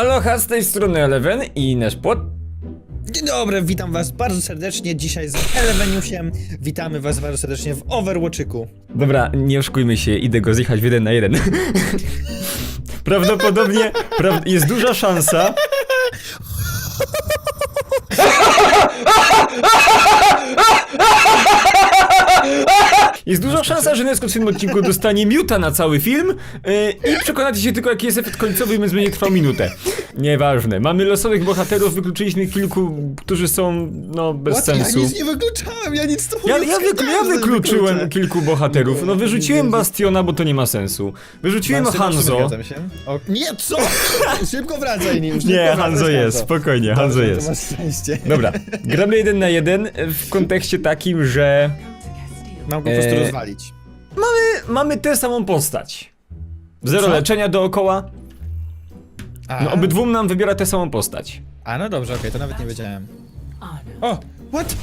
Aloha, z tej strony Eleven i nasz pod... Dzień dobry, witam was bardzo serdecznie dzisiaj z Eleveniusiem. Witamy was bardzo serdecznie w Overwatchiku. Dobra, nie oszukujmy się, idę go zjechać w jeden na jeden. Prawdopodobnie pra... jest duża szansa... Jest duża szansa, że Nesko w tym odcinku dostanie miuta na cały film yy, i przekonacie się tylko jaki jest efekt końcowy więc będzie trwał minutę. Nieważne. Mamy losowych bohaterów, wykluczyliśmy kilku, którzy są, no, bez What? sensu. Ja nic nie wykluczałem, ja nic tu Ja, nie ja, wyklu, ja wykluczyłem wykluczę. kilku bohaterów. No wyrzuciłem Bastiona, bo to nie ma sensu. Wyrzuciłem Hanzo. O, nie, co? Szybko wracaj nim. szybko Nie, Hanzo jest, spokojnie, Hanzo Dobrze, jest. To. Dobra, gramy jeden na jeden w kontekście takim, że Mam go po prostu Eee, rozwalić. mamy tę samą postać. Zero Co? leczenia dookoła. A, No obydwóm nam wybiera tę samą postać. a no dobrze, okej, to nawet nie wiedziałem. O, what? Co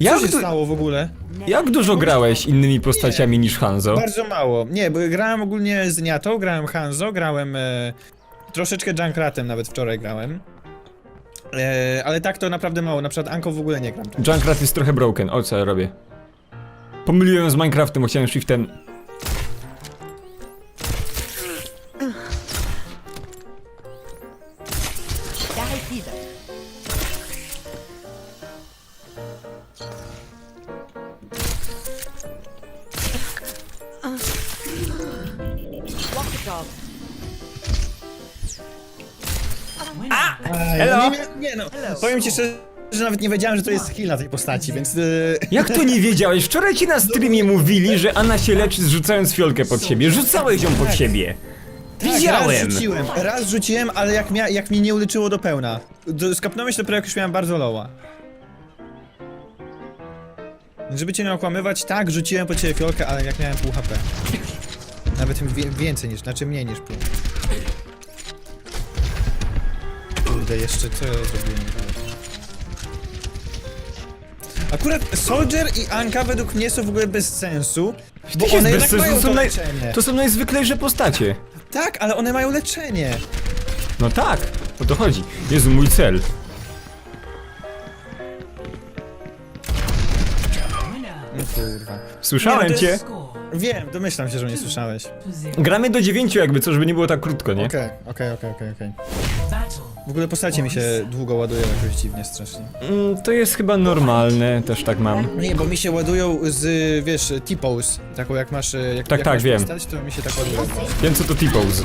Jak, się du- stało w ogóle? jak dużo grałeś innymi postaciami niż Hanzo? Bardzo mało. Nie, bo grałem ogólnie z Niatą, grałem Hanzo, grałem e, troszeczkę Junkratem nawet wczoraj grałem. E, ale tak to naprawdę mało, na przykład Anko w ogóle nie gram. Junkrat jest trochę broken. O co ja robię? Pomyliłem z Minecraftem, bo chciałem shiftem. Dog. Hello? Nie, nie no, powiem ci szczerze, że nawet nie wiedziałem, że to jest skill na tej postaci, więc... E, Jak to nie wiedziałeś? Wczoraj ci na streamie mówili, że Anna się leczy zrzucając fiolkę pod siebie. Rzucałeś ją pod siebie. tak, Widziałem! Raz rzuciłem, raz rzuciłem, ale jak, mia, jak mnie nie uleczyło do pełna. Do, skapnąłem się dopiero jak już miałem bardzo lowa. Żeby cię nie okłamywać, tak, rzuciłem po ciebie fiolkę, ale jak miałem pół HP. Nawet wie, więcej niż, znaczy mniej niż pół. Kurde, jeszcze co ja zrobiłem? Akurat Soldier i Anka według mnie są w ogóle bez sensu, bo one jednak sensu, mają to naj- leczenie. To są najzwyklejsze postacie. Tak, ale one mają leczenie. No tak, o to chodzi. Jezu, mój cel. No kurwa. Słyszałem Nie, to cię. jest- Wiem, domyślam się, że mnie słyszałeś. Gramy do dziewięciu jakby, co żeby nie było tak krótko, nie? Okej, okej, okej, okej, okej. W ogóle postacie mi się długo ładują jakoś dziwnie strasznie. Mm, to jest chyba normalne, też tak mam. Nie, bo mi się ładują z, wiesz, T-pose. Taką jak masz, e, jak, Tak, jak tak, masz wiem. postać, to mi się tak ładują. Wiem co to T-pose.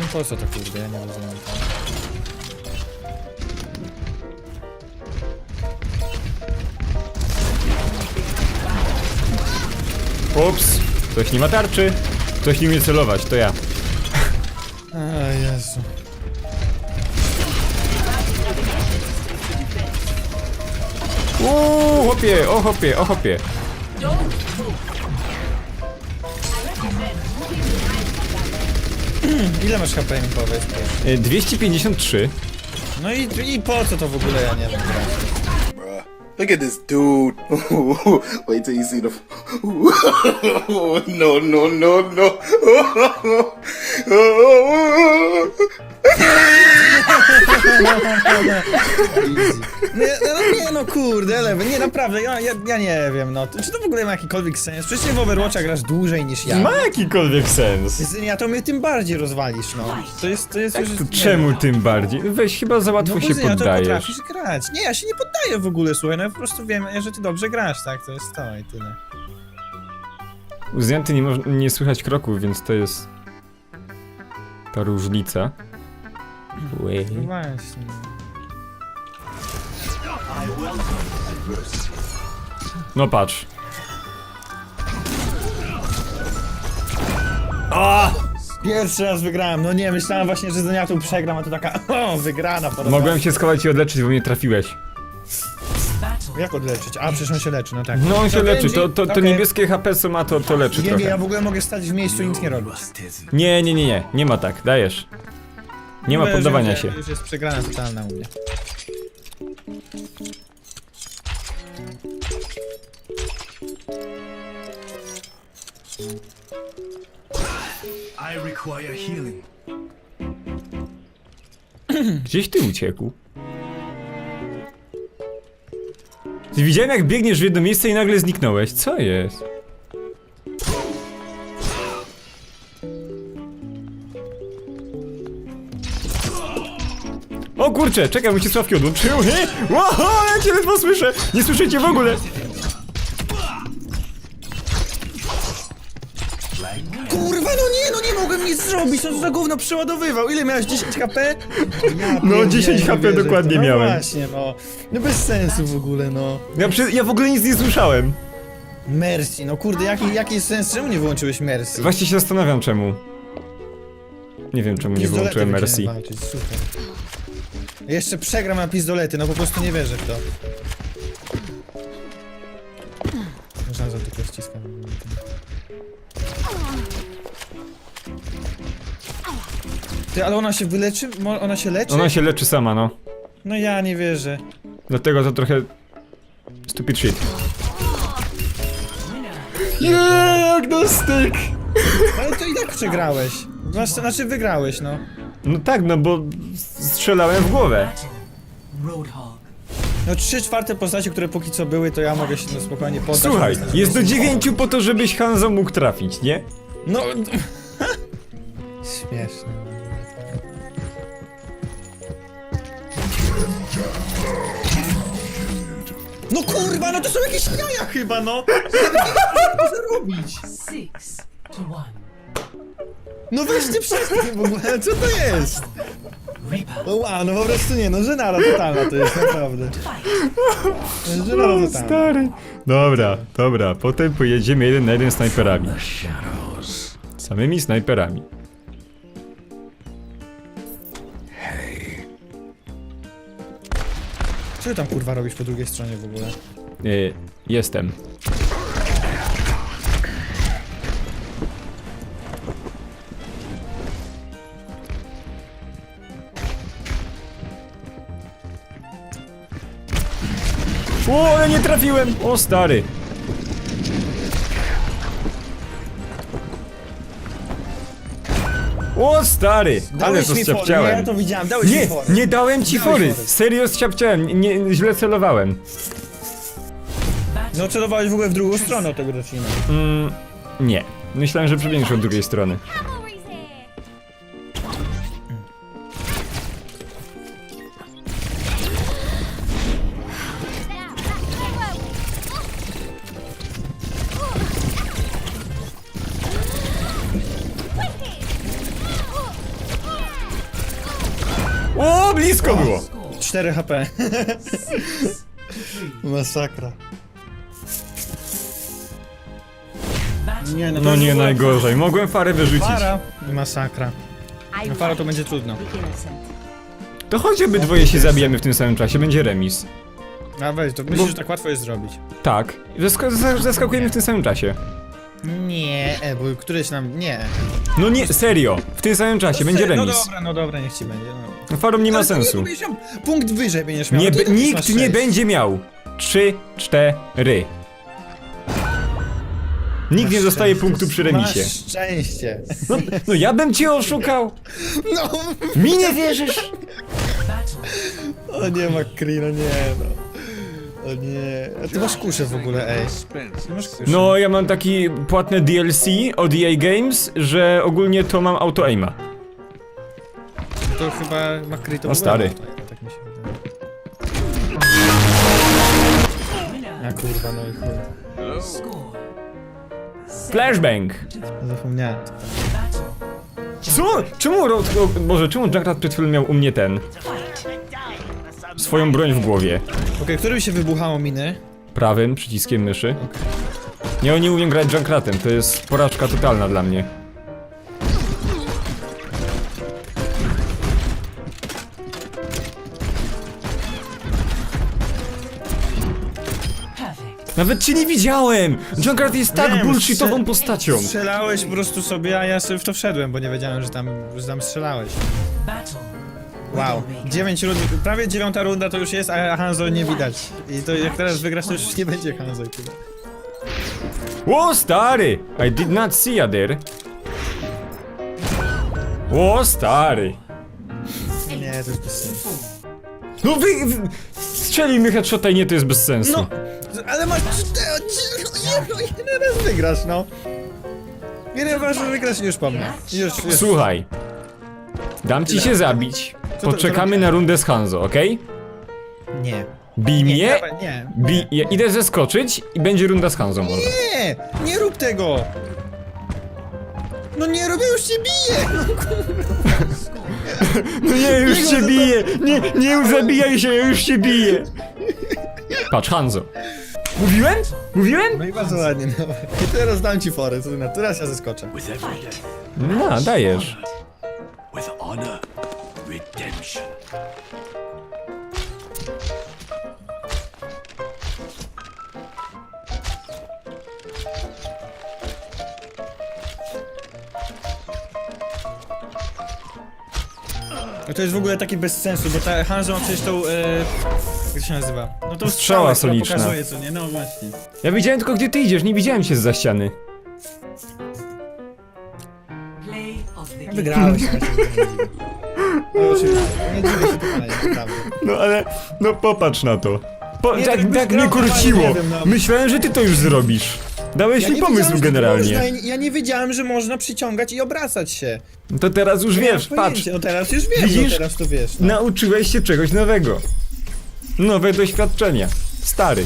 No po co to kurde, ja nie rozumiem. Ups, ktoś nie ma tarczy. Ktoś nie umie celować, to ja. A Jezu. Uuu, hopie, o hopie, o hopie. Ile masz HP mi powiedz? proszę? Y, 253. No i, i po co to w ogóle, ja nie wiem. Look at this dude. Wait till you see the. no, no, no, no. No, ja- no nie no kurde, Eleven, nie naprawdę, ja, ja, ja nie wiem, no. Czy to w ogóle ma jakikolwiek sens? Przecież ty w Overwatcha grasz dłużej niż ja. Ma jakikolwiek sens. Z- Ja to mnie tym bardziej rozwalisz, no. To jest, to jest już... To nie czemu wiem. tym bardziej? Weź chyba za łatwo No się kuzyna, to poddajesz. potrafisz grać. Nie, ja się nie poddaję w ogóle, słuchaj, no ja po prostu wiem, że ty dobrze grasz, tak? To jest to i tyle. U Zjanty nie, moż- nie słychać kroków, więc to jest ta różnica. Łej. No właśnie. No patrz. A! Pierwszy raz wygrałem, no nie, myślałem właśnie, że z Doniatą przegram, a to taka, o, wygrana po raz. Mogłem się schować i odleczyć, bo mnie trafiłeś. Jak odleczyć? A, przecież on się leczy, no tak. No on się To leczy, to, to, to Okej. niebieskie HP co ma, to, to leczy Nie, nie, ja trochę. w ogóle mogę stać w miejscu i nic nie robić. Nie, nie, nie, nie, nie ma tak, dajesz. Nie ma poddawania się. Już jest przegrana totalna u mnie. I require healing. Gdzieś ty uciekł. Widziałem jak biegniesz w jedno miejsce i nagle zniknąłeś. Co jest? O kurczę, czekaj, mu się sławki odłączyły. Wow, ja cię ledwo słyszę. Nie słyszycie w ogóle. Kurwa, no nie, no nie mogłem nic zrobić, to za gówno przeładowywał. Ile miałeś, 10 HP? Ja No, pierdzielę, 10 nie HP wierzę w to. dokładnie no miałem. właśnie, no. No bez sensu w ogóle, no. Ja, przy, ja w ogóle nic nie słyszałem. Mercy, no kurde, jaki, jaki jest sens? Czemu nie wyłączyłeś Mercy? Właśnie się zastanawiam czemu. Nie wiem czemu nie wyłączyłem będziemy Mercy. walczyć, super. Jeszcze przegram na pizdolety, no po prostu nie wierzę w to. Można za tylko ściskam. Ty, ale ona się wyleczy? Mo- Ona się leczy? Ona się leczy sama, no. No ja nie wierzę. Dlatego to trochę... Stupid shit. Diagnostyk! Ale to i tak przegrałeś. Znaczy, znaczy wygrałeś, no. No tak, no bo strzelałem w głowę. No trzy czwarte postaci, które póki co były, to ja mogę się no, spokojnie poddać. Słuchaj, jest do dziewięciu po to, żebyś Hanzo mógł trafić, nie? No... Śmieszne. No kurwa, no to są jakieś jaja chyba, no! Co zrobić? Six to one. No weź ty przestań w ogóle, co to jest? Reaper. No wow, no po prostu nie, no żenara totalna to jest, naprawdę. Żenara totalna. Stary. Dobra, dobra, potem pojedziemy jeden na jeden snajperami. Samymi snajperami. Co ty tam kurwa robisz po drugiej stronie w ogóle? Y, jestem. O, ale nie trafiłem! O, stary. O, stary! Ale Dałeś to mi fory, zciapciałem. Ja to widziałem, dałeś Nie, mi fory. nie dałem ci Dałeś fory. fory. Serio zciapciałem, nie, źle celowałem. No celowałeś w ogóle w drugą stronę od tego zacznijmy. Mm, nie. Myślałem, że przebiegniesz od drugiej strony. Blisko było! 4 HP. Masakra. Nie, No nie najgorzej, mogłem farę wyrzucić. Para. Masakra. No para to będzie trudno. To chodź obydwoje się zabijemy w tym samym czasie, będzie remis. A weź, to myślisz, że tak łatwo jest zrobić? Tak. Zask zas- zaskakujemy w tym samym czasie. Nie, e, bo któryś nam... nie. No nie, serio. W tym samym czasie, będzie No remis. dobra, no dobra, niech ci będzie. No. Farą nie ma Ale to sensu. nie Punkt wyżej będziesz miał. Nie, to już nikt nie sześć. będzie miał. Trzy, cztery. Nikt nie dostaje punktu przy remisie. Masz szczęście. No, no ja bym cię oszukał. No, Mi nie wierzysz? o nie, McCree, no nie, no. O nie. A ty masz kuszę w ogóle, ej. Ty masz kuszę. No, ja mam taki płatny DLC od EA Games, że ogólnie to mam auto-aima. To chyba McCree to O, w ogóle stary. ma Tak mi się wydaje. A kurwa, no i chuj. Flashbang. Zapomniałem. Co? Czemu Boże, czemu Junkrat przed chwilą miał u mnie ten... Swoją broń w głowie? Okej, którym się wybuchało miny? Prawym przyciskiem myszy. Nie, nie umiem grać Junkratem, to jest porażka totalna dla mnie. Nawet cię nie widziałem! Junkrat jest tak Wiem, bullshitową strze- postacią. Strzelałeś po prostu sobie, a ja sobie w to wszedłem, bo nie wiedziałem, że tam, że tam strzelałeś. Battle. Wow. Widowmaker. 9 rund, prawie dziewiąta runda to już jest, a Hanzo nie widać. I to jak teraz wygrasz, to już nie będzie Hanzo. chyba. O, stary! I did not see you there. O, stary. Nie, to jest bez sensu. No wy... wy strzelił mi headshota i nie, to jest bez sensu. No, ale masz cztery, no, jeden raz wygrasz, no. Jeden raz wygrasz i już mnie. Już, już. Słuchaj. Dam ci się zabić. to- Poczekamy na rundę z Hanzo, okej? Nie. Bij Nie, mnie. dawaj, nie. Bi ja idę zeskoczyć i będzie runda z Hanzo może. Nie, nie rób tego. No nie robię, już cię biję. No nie, już cię biję! Nie, nie zabijaj się, ja już cię biję! Patrz, Hanzo. Mówiłem? Mówiłem? No i bardzo ładnie, no. I teraz dam ci forę, co ty na teraz ja zeskoczę. With every day, No, dajesz. with honor, redemption. No to jest w ogóle taki bez sensu, bo ta Hanzo ma przecież tą, e, jak to się nazywa? No tą Strzała która soliczna. pokazuje, co nie? No właśnie. Ja widziałem tylko gdzie ty idziesz, nie widziałem się za ściany. Play of the game. Wygrałeś, nie dziwię. No oczywiście, nie dziwię się totalnie, naprawdę. No ale, no popatrz na to. Po, Nie, tak tak byś tak mnie grał, kurciło. nie wiem, no. Myślałem, że ty to już zrobisz. Dałeś mi nie pomysł wiedziałem, że generalnie. Można, ja nie wiedziałem, że można przyciągać i obracać się. No To teraz już Nie wiesz, patrz. pojęcia. No teraz już wiem, Widzisz? no teraz to wiesz. No. Nauczyłeś się czegoś nowego. Nowe doświadczenia. Stary.